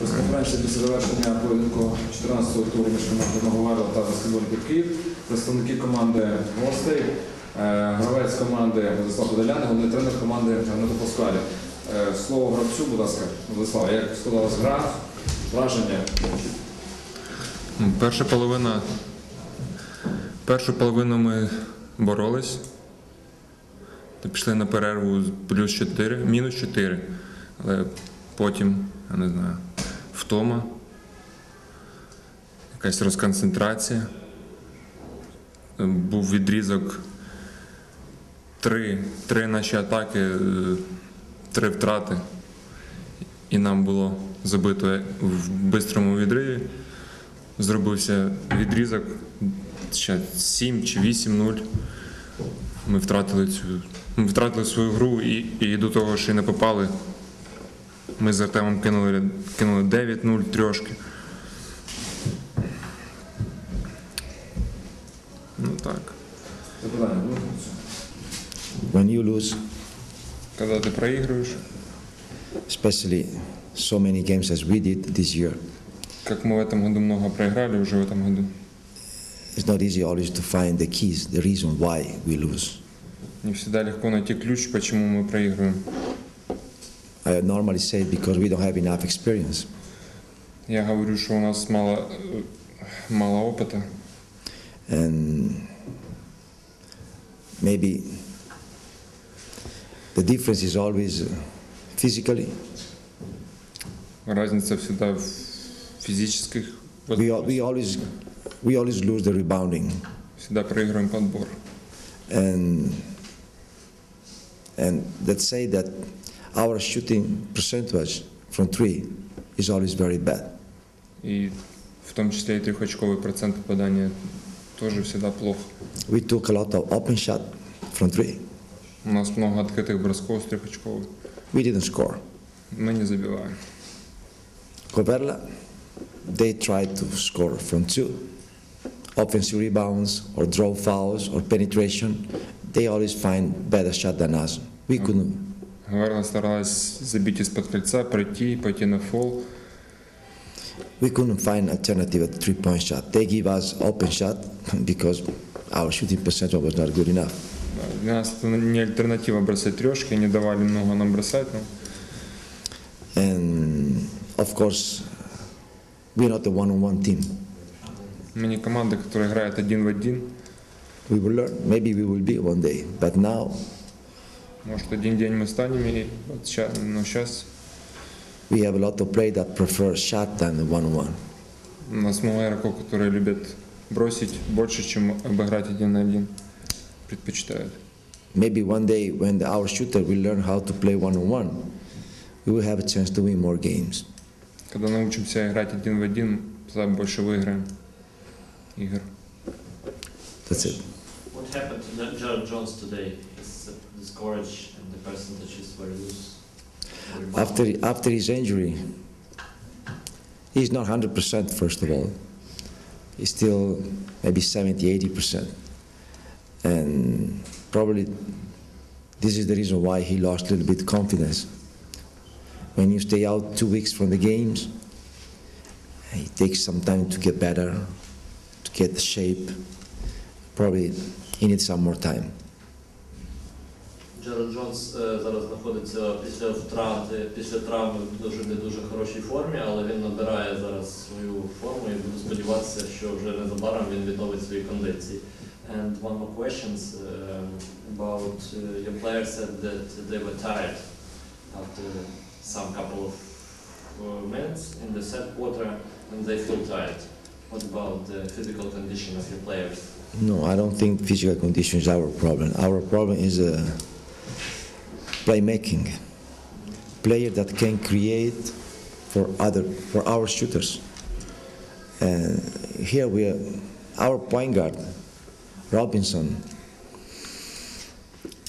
Прес-конференція після завершення поєдинку 14-го туру між командами Говерло та баскетбольників Київ. Представники команди гостей, е, гравець команди Владислав Подолян, головний тренер команди Гернато Паскалі. Е, Слово гравцю, будь ласка, Владислав, як складалась гра, враження? Перша половина. Першу половину ми боролись. Пішли на перерву плюс 4, мінус 4. Але потім, я не знаю, втома, якась розконцентрація. Е, Був відрізок три, три наші атаки, е, три втрати. І нам було забито в бистрому відриві зробився відрізок ще 7 чи 8-0. Ми втратили цю. Ми втратили свою гру і, і до того, що й не попали. Ми з Артемом кинули, кинули 9-0 трошки. Ну так. Запитання було? When you lose, Коли ти проігруєш, especially so many games as we did this year, как мы в этом году много проиграли уже в этом году, it's not easy always to find the keys, the reason why we lose. не всегда легко найти ключ, почему мы проигрываем. I normally say because we don't have enough experience. Я говорю, что у нас мало, э, мало опыта. And maybe the difference is always uh, physically. Разница всегда в физических We, al- we, always, we always lose the rebounding. Всегда проигрываем подбор. And, and let's say that our shooting percentage from three is always very bad. И в том числе и трехочковый процент попадания тоже всегда плохо. We took a lot of open shot from three. У нас много открытых бросков с трехочковых. We didn't score. Мы не забиваем. Coverla, they tried to score from two. Offensive rebounds or draw fouls or penetration, they always find better shot than us. We couldn't. Гварна старалась забить из-под кольца, пройти, пойти на фол. We couldn't find alternative at three-point shot. They give us open shot because our shooting percentage was not good enough. Для нас это не альтернатива бросать трешки, не давали много нам бросать. Но And of course, we're not a one-on-one team. мы не команда, которая играет один в один. We will learn. Maybe we will be one day. But now Может, один день мы станем, и вот ща- но сейчас we have a lot of players that prefer shot than one-on-one. у нас много игроков, которые любят бросить больше, чем обыграть один на один. Предпочитают. Maybe one day when our shooter will learn how to play one-on-one, we will have a chance to win more games. Когда научимся играть один в один, тогда больше выиграем игр. That's it. What happened to that Jared Jones today? Uh, and the percentages were loose. After, after his injury, he's not 100% first of all. He's still maybe 70, 80%. And probably this is the reason why he lost a little bit confidence. When you stay out two weeks from the games, it takes some time to get better, to get the shape. Probably he needs some more time. Джеред Джонс е, зараз знаходиться після втрати, після травми в дуже не дуже хорошій формі, але він набирає зараз свою форму і буду сподіватися, що вже незабаром він відновить свої кондиції. And one more questions um, about uh, your players said that they were tired after some couple of uh, minutes in the third quarter and they feel tired. What about the physical condition of your players? No, I don't think physical condition is our problem. Our problem is uh, playmaking. Player that can create for other for our shooters. And here we are, our point guard, Robinson.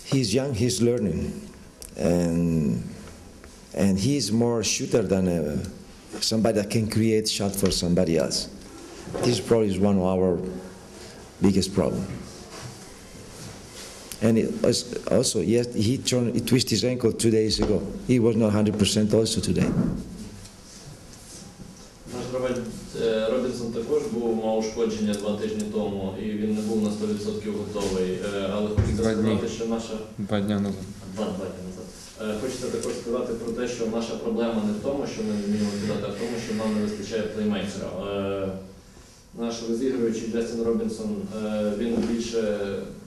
He's young, he's learning, and and he's more shooter than uh, somebody that can create shot for somebody else. This probably is one of our biggest problem. And it was also, yes, he turned, he twisted his ankle two days ago. He was not 100% also today. гравець е, Робінсон також був мав ушкодження два тижні тому, і він не був на 100% готовий. Е, Але хочеться Два дні. сказати, що наша Два дня назад. два два дні назад. Е, Хочеться також сказати про те, що наша проблема не в тому, що ми не вміємо кидати, а в тому, що нам не вистачає плеймейкера. Е, Наш розігруючий Джастін Робінсон е, він більше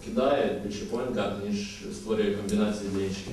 кидає, більше поінка, ніж створює комбінації для інших.